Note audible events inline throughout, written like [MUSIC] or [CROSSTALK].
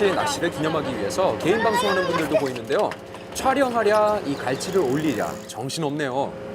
첫 가치 낚시를 기념하기 위해서 개인 방송하는 분들도 보이는데요. 촬영하랴 이 갈치를 올리랴 정신없네요.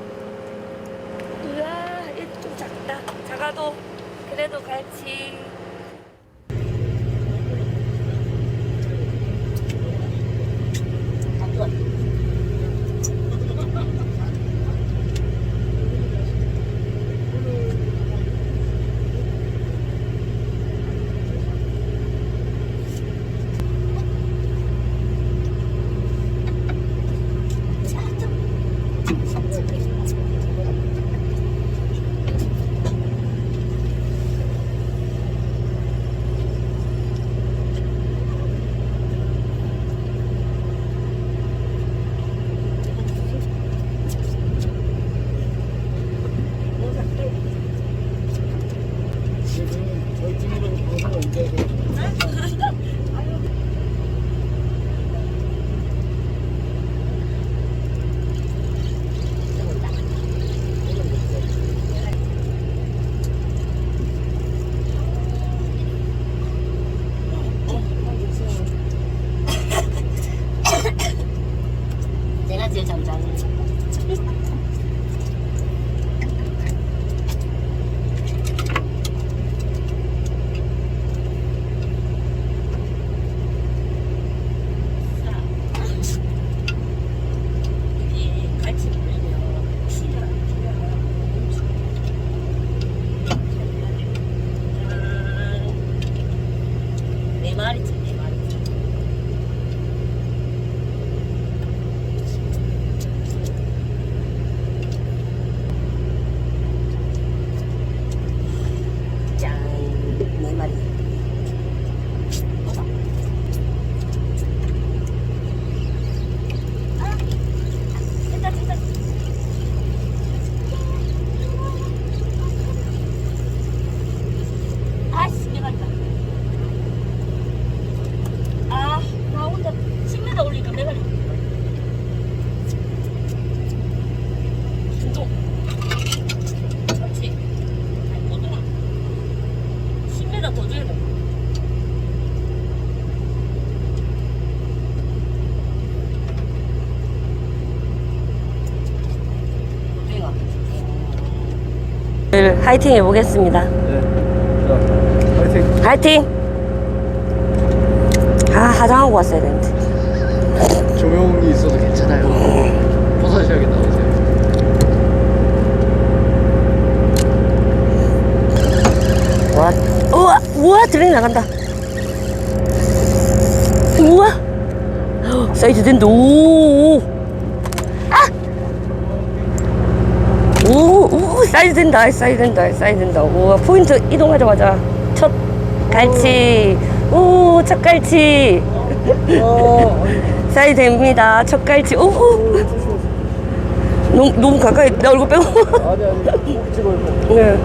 화이팅 해보겠습니다. 파이팅. 화이팅! 아, 화장하고 왔어야 되는데. 조명이 있어도 괜찮아요. 포사시하게 나오세요. 와, 우와, 우와, 드랙 나간다. 우와, 사이즈 된다. 오, 오, 오, 사이즈 된다, 사이즈 된다, 사이즈 된다. 우와, 포인트 이동하자마자 첫 갈치. 오, 첫 갈치. [LAUGHS] 사이즈 됩니다. 첫 갈치. 오, 너무, 너무 가까이 내 얼굴 빼고. 아니 아니 꼭 찍어요. 네.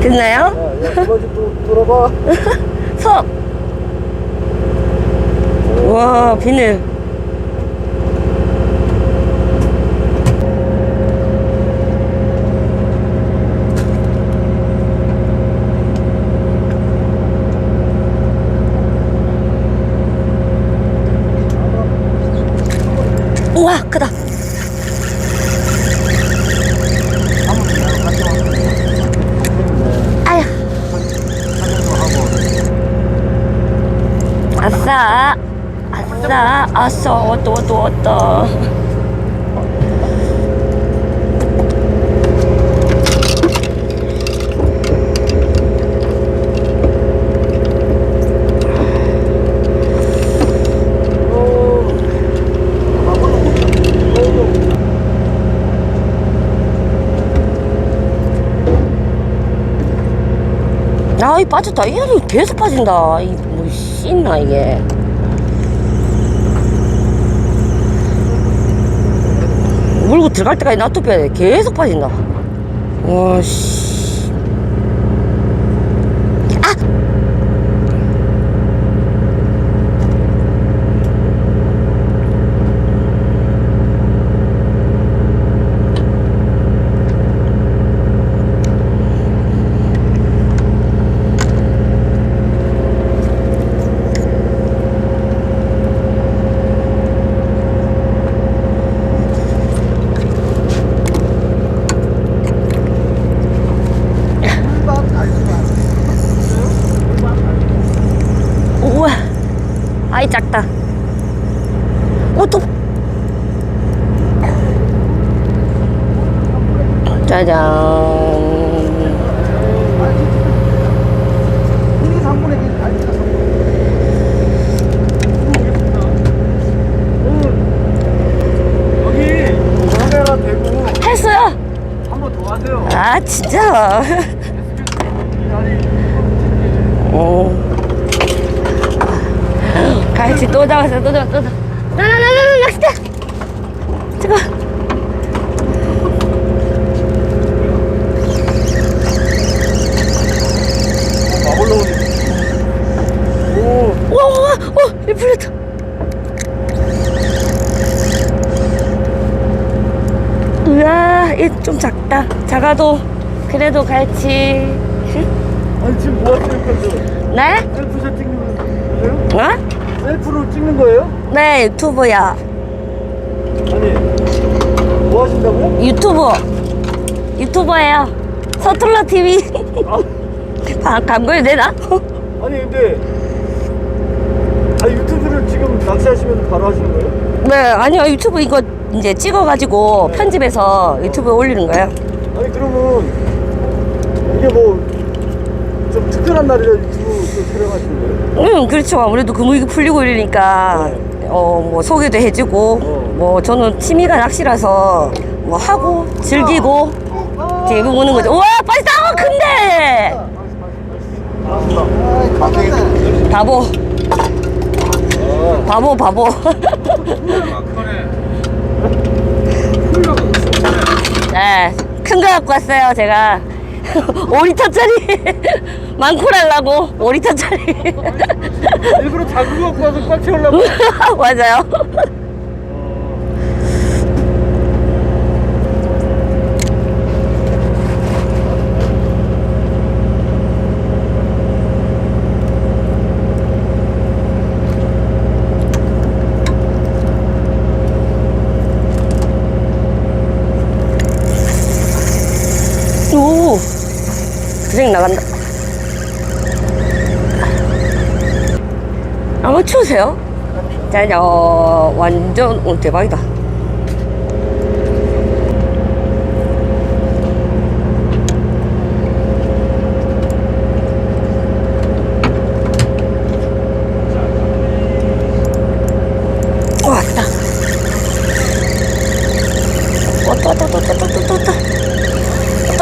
됐나요? 야, 야 이거 좀 돌아봐. 석. [LAUGHS] 와, 비늘. 우와, 크다. 아야. 아싸 아싸 아싸 왔다 왔다 왔다. 아이 빠졌다. 이 녀석 계속 빠진다. 이뭐 씻나 이게 물고 들어갈 때까지 놔둬야 돼. 계속 빠진다. 와씨 아 아이 작다. 오 또. 짜잔. 이게 3분의 1 갈치가 3분의 여기 전화가 되고 했어요. 한번 더 하세요. 아 진짜. [LAUGHS] 어. 갈치 또 잡았어 또 잡았어 또 잡았어. 나나나나 낚싯대. 잠깐. 막 올라오네. 오, 이 풀렸다. 우와 이좀 작다. 작아도 그래도 갈치. 아니 지금 뭐 하시는 건데? 네? 찍는 거예요? 어? 셀프로 찍는 거예요? 네 유튜브야. 아니, 뭐 하신다고요? 유튜브 유튜버예요 서툴러 TV 아, [LAUGHS] 감골 되나? 아니 근데 아 유튜브를 지금 낚시하시면 바로 하시는 거예요? 네 아니요 유튜브 이거 이제 찍어가지고 편집해서 유튜브에 올리는 거예요 아니 그러면 이게 뭐 좀 특별한 날이라 유튜브 또 촬영하시는 거예요? 응 그렇죠 아무래도 금액이 풀리고 이러니까 어 뭐 소개도 해주고 어. 뭐 저는 취미가 낚시라서 뭐 하고 즐기고 재미 보는 거죠 우와 빨리 싸워 큰데 맞습니다. 바보 바보 바보 [LAUGHS] 네, 큰 거 갖고 왔어요, 제가. 5리터짜리. 많고 하려고 5리터짜리. 일부러 작은 거 갖고 와서 꽉 채우려고 [LAUGHS] 맞아요. 오, 그생 나간다. 아마추어세요? 자, 어, 완전 오, 대박이다. 왔다, 왔다, 왔다, 왔다, 왔다, 왔다.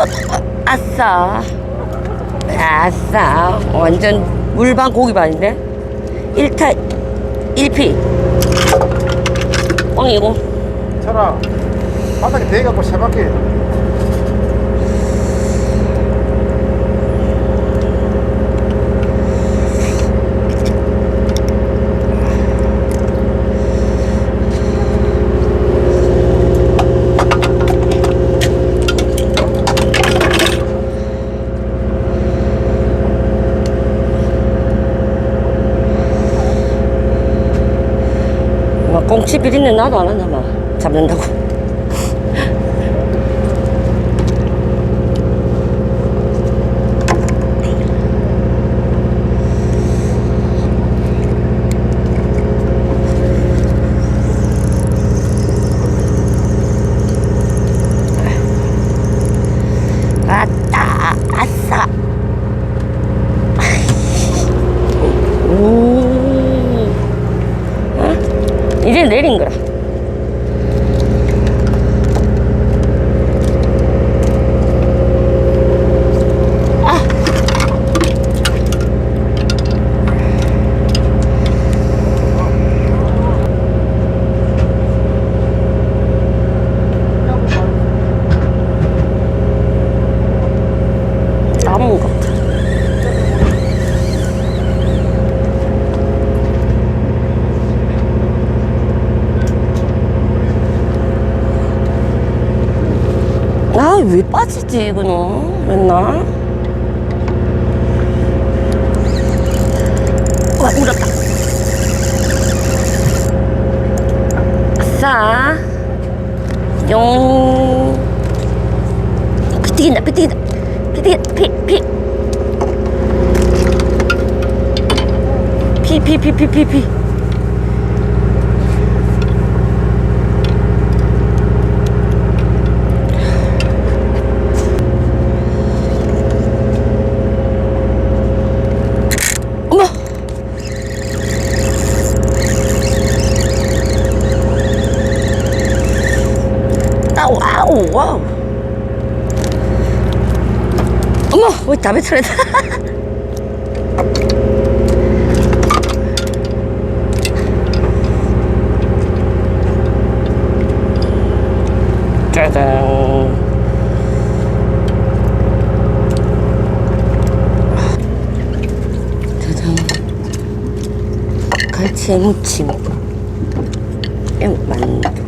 왔다. 아싸. 아싸. 완전 물반 고기반인데? 1타 1피. 뻥이고. 차라 바닥에 대갖고 세 바퀴 막 꽁치 비린내 나도 안 하나 막 잡는다고. 왔다 아싸 오 어? 이제 내린 거라. 아. 남은 것 같아. 아, 왜 빠지지, 이거는? 맨날. 와, 울었다. 아싸. 용. 피 튀긴다, 피 튀긴다. 피 튀긴다, 피, 피. 피, 피, 피, 피, 피, 피. 오우 와우. 어머 왜다 뱉어냈다 [LAUGHS] 짜잔. 갈치무침. 만두